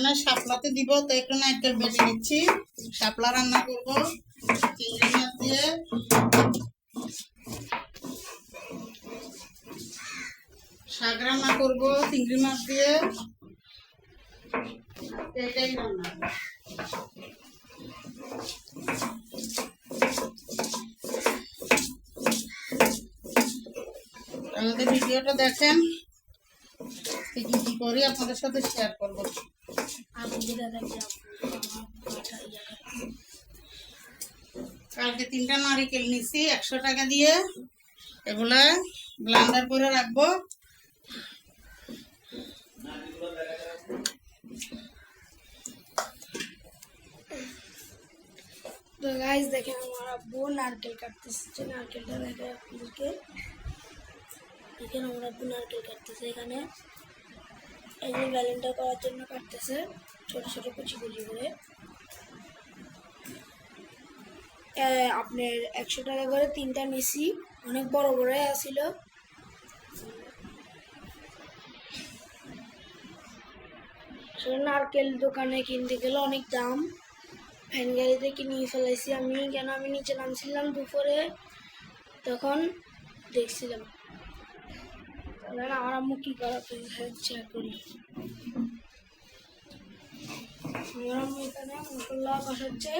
এখানে শাপলাতে দিব, তো একটু নারকেল বেটে নিচ্ছি। শাপলা রান্না করব। চিংড়ি মাছ দিয়ে। শাক রান্না করব, চিংড়ি মাছ দিয়ে। এটাই রান্না। আমাদের ভিডিওটা দেখেন, কি কি করি আপনাদের সাথে শেয়ার করব। কালকে তিনটা নারিকেল নিছি, একশো টাকা দিয়ে। এগুলা ব্লান্ডার করে রাখব। তো গাইস দেখেন আমার আব্বু নারকেল কাটতেছে, নারকেলটা দেখে আপনাদেরকে। এখানে আমার আব্বু নারকেল কাটতেছে, এখানে। এই যে করার জন্য কাটতেছে, ছোট ছোট কুচি কুচি করে। আপনার একশো টাকা করে তিনটা নিছি অনেক বড় বড় আসিল নারকেল দোকানে কিনতে গেলে অনেক দাম। ভ্যান গাড়িতে কিনে ফেলাইছি আমি, কেন আমি নিচে নামছিলাম দুপুরে, তখন দেখছিলাম। তাহলে আমার আম্মু কি করা চেয়ার করি আমার আম্মু এখানে মশলা বসাচ্ছে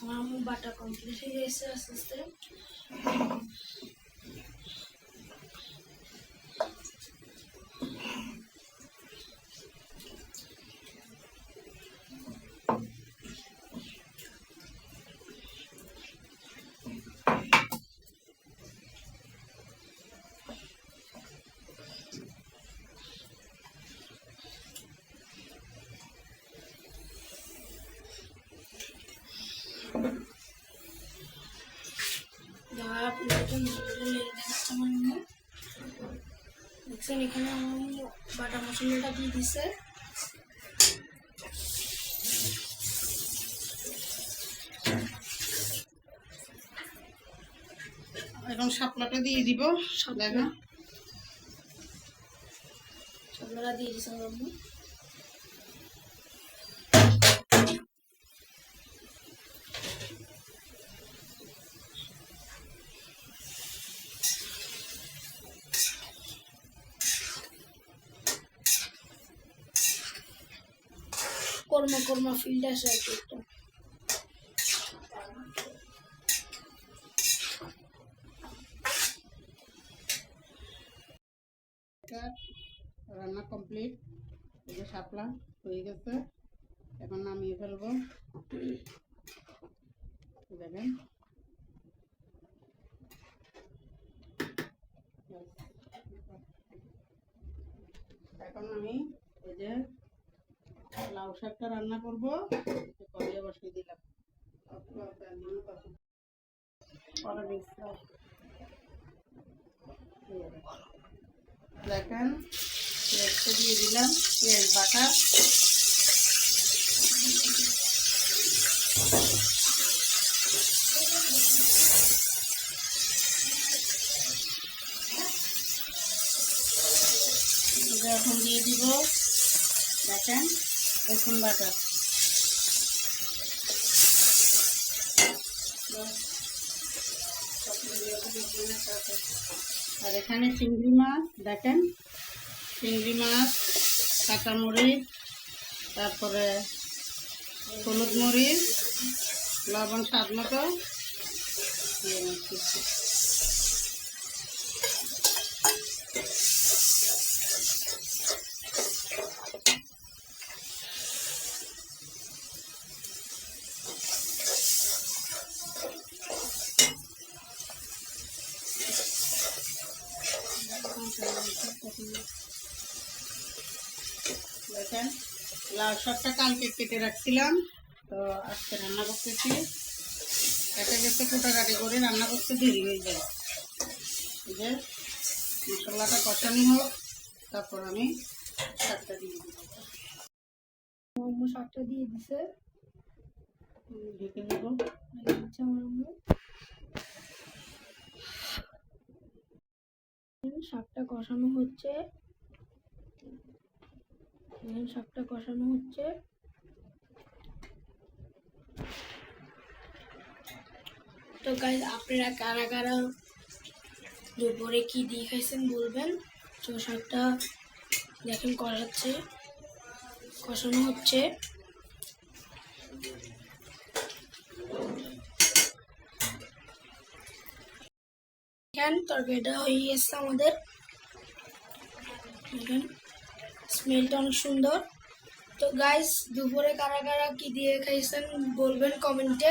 আমার আম্মু বাটা কমপ্লিট হয়ে গেছে আস্তে আস্তে। এখানে আমি বাটা মশলাটা দিয়ে দিছে। এখন শাপলাটা দিয়ে দিব দেখেন শাপলাটা দিয়ে দিছে আমার। কর্মা কর্মা আর কি রান্না কমপ্লিট এই যে শাপলা হয়ে গেছে। এখন নামিয়ে ফেলব। দেখেন। এখন আমি এই যে লাউ শাকটা রান্না করব। কড়াইয়ে বসিয়ে দিলাম। দিয়ে দিলাম বাটা। এখন দিয়ে দিব দেখেন রসুন বাটা। আর এখানে চিংড়ি মাছ, দেখেন? চিংড়ি মাছ, কাঁচামরিচ, তারপরে হলুদ মরিচ, লবণ স্বাদ মতো। দেখেন লাল শাকটা কালকে কেটে রাখছিলাম তো আজকে রান্না করতেছি। একটা গেছে কুটাকাটি করে রান্না করতে দেরি হয়ে যায়। যে মশলাটা কষানি হোক তারপর আমি শাকটা দিয়ে দিব। শাকটা দিয়ে দিছে। ঢেকে দেবো দিচ্ছে আমার আম্মু শাকটা কষানো হচ্ছে। শাকটা কষানো হচ্ছে। তো গাইজ আপনারা কারা কারা দুপুরে কি দিয়ে খাইছেন বলবেন? তো শাকটা দেখেন কষাচ্ছে, কষানো হচ্ছে। দেখেন তরকারিটা হয়ে গেছে আমাদের। দেখেন স্মেলটা অনেক সুন্দর। তো গাইস দুপুরে কারা কারা কি দিয়ে খাইছেন বলবেন কমেন্টে